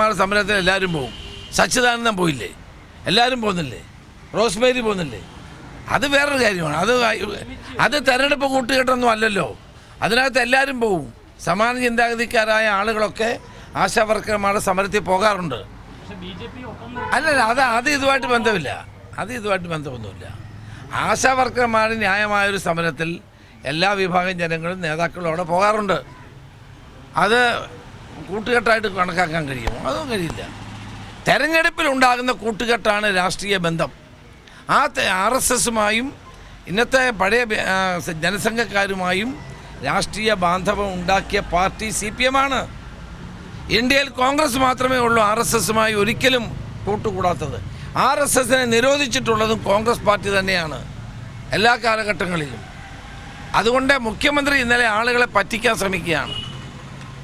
സമരത്തിൽ എല്ലാവരും പോകും സച്ചിദാനന്ദം പോയില്ലേ? എല്ലാവരും പോകുന്നില്ലേ? റോസ്മേരി പോകുന്നില്ലേ? അത് വേറൊരു കാര്യമാണ്. അത് അത് തെരഞ്ഞെടുപ്പ് കൂട്ടുകെട്ടൊന്നും അല്ലല്ലോ. അതിനകത്ത് എല്ലാവരും പോകും സമാന ചിന്താഗതിക്കാരായ ആളുകളൊക്കെ ആശാവർക്കർമാരുടെ സമരത്തിൽ പോകാറുണ്ട്. അല്ലല്ല അത് അത് ഇതുമായിട്ട് ബന്ധമില്ല. അത് ഇതുമായിട്ട് ബന്ധമൊന്നുമില്ല. ആശാവർക്കർമാർ ന്യായമായൊരു സമരത്തിൽ എല്ലാ വിഭാഗം ജനങ്ങളും നേതാക്കളും അവിടെ പോകാറുണ്ട്. അത് കൂട്ടുകെട്ടായിട്ട് കണക്കാക്കാൻ കഴിയുമോ? അതും കഴിയില്ല. തെരഞ്ഞെടുപ്പിൽ ഉണ്ടാകുന്ന കൂട്ടുകെട്ടാണ് രാഷ്ട്രീയ ബന്ധം. ആ ആർ എസ് എസുമായും ഇന്നത്തെ പഴയ ജനസംഘക്കാരുമായും രാഷ്ട്രീയ ബാന്ധവം ഉണ്ടാക്കിയ പാർട്ടി സി പി എം ആണ്. ഇന്ത്യയിൽ കോൺഗ്രസ് മാത്രമേ ഉള്ളൂ ആർ എസ് എസുമായി ഒരിക്കലും കൂട്ടുകൂടാത്തത്. ആർ എസ് എസിനെ നിരോധിച്ചിട്ടുള്ളതും കോൺഗ്രസ് പാർട്ടി തന്നെയാണ് എല്ലാ കാലഘട്ടങ്ങളിലും. അതുകൊണ്ട് മുഖ്യമന്ത്രി ഇന്നലെ ആളുകളെ പറ്റിക്കാൻ ശ്രമിക്കുകയാണ്.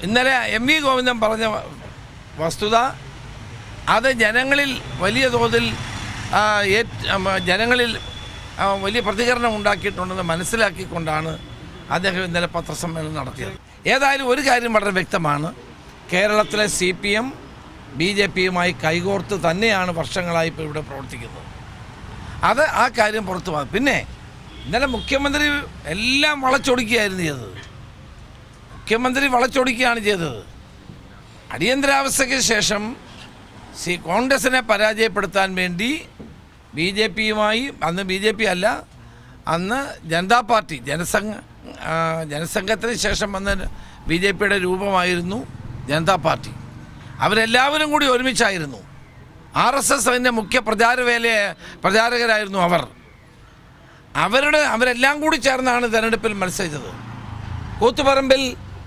ഇന്നലെ എം വി ഗോവിന്ദൻ പറഞ്ഞ വസ്തുത അത് ജനങ്ങളിൽ വലിയ തോതിൽ ജനങ്ങളിൽ വലിയ പ്രതികരണം ഉണ്ടാക്കിയിട്ടുണ്ടെന്ന് മനസ്സിലാക്കിക്കൊണ്ടാണ് അദ്ദേഹം ഇന്നലെ പത്രസമ്മേളനം നടത്തിയത്. ഏതായാലും ഒരു കാര്യം വളരെ വ്യക്തമാണ്. കേരളത്തിലെ C P M B J പിയുമായി കൈകോർത്ത് തന്നെയാണ് വർഷങ്ങളായി ഇപ്പോൾ ഇവിടെ പ്രവർത്തിക്കുന്നത്. അത് ആ കാര്യം പുറത്തു വന്നു. പിന്നെ ഇന്നലെ മുഖ്യമന്ത്രി എല്ലാം വളച്ചൊടുക്കുകയായിരുന്നു ചെയ്തത് മുഖ്യമന്ത്രി വളച്ചൊടിക്കുകയാണ് ചെയ്തത്. അടിയന്തരാവസ്ഥയ്ക്ക് ശേഷം സി കോൺഗ്രസിനെ പരാജയപ്പെടുത്താൻ വേണ്ടി ബി ജെ പിയുമായി അന്ന് ബി ജെ പി അല്ല അന്ന് ജനതാ പാർട്ടി ജനസംഘ ജനസംഘത്തിന് ശേഷം വന്ന ബി ജെ പിയുടെ രൂപമായിരുന്നു ജനതാ പാർട്ടി. അവരെല്ലാവരും കൂടി ഒരുമിച്ചായിരുന്നു. ആർ എസ് എസ് അതിന്റെ മുഖ്യ പ്രചാരവേല പ്രചാരകരായിരുന്നു അവർ. അവരുടെ അവരെല്ലാം കൂടി ചേർന്നാണ് തെരഞ്ഞെടുപ്പിൽ മത്സരിച്ചത്. കൂത്തുപറമ്പിൽ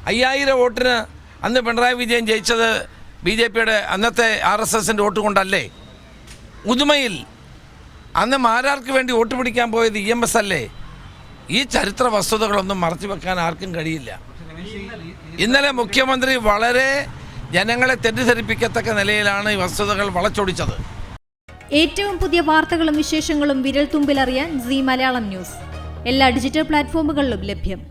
അയ്യായിരം വോട്ടിന് അന്ന് പിണറായി വിജയൻ ജയിച്ചത് ബി ജെ പിയുടെ അന്നത്തെ ആർ എസ് എസിന്റെ വോട്ട് കൊണ്ടല്ലേ ഉദുമയിൽ അന്ന് മാരാർക്ക് വേണ്ടി വോട്ട് പിടിക്കാൻ പോയത് ഇ എം എസ് അല്ലേ? ഈ ചരിത്ര വസ്തുതകളൊന്നും മറച്ചു വെക്കാൻ ആർക്കും കഴിയില്ല. ഇന്നലെ മുഖ്യമന്ത്രി വളരെ ജനങ്ങളെ തെറ്റിദ്ധരിപ്പിക്കത്തക്ക നിലയിലാണ് ഈ വസ്തുതകൾ വളച്ചൊടിച്ചത്. ഏറ്റവും പുതിയ വാർത്തകളും വിശേഷങ്ങളും വിരൽ തുമ്പിലറിയാൻ സി മലയാളം ന്യൂസ്. എല്ലാ ഡിജിറ്റൽ പ്ലാറ്റ്ഫോമുകളിലും ലഭ്യം.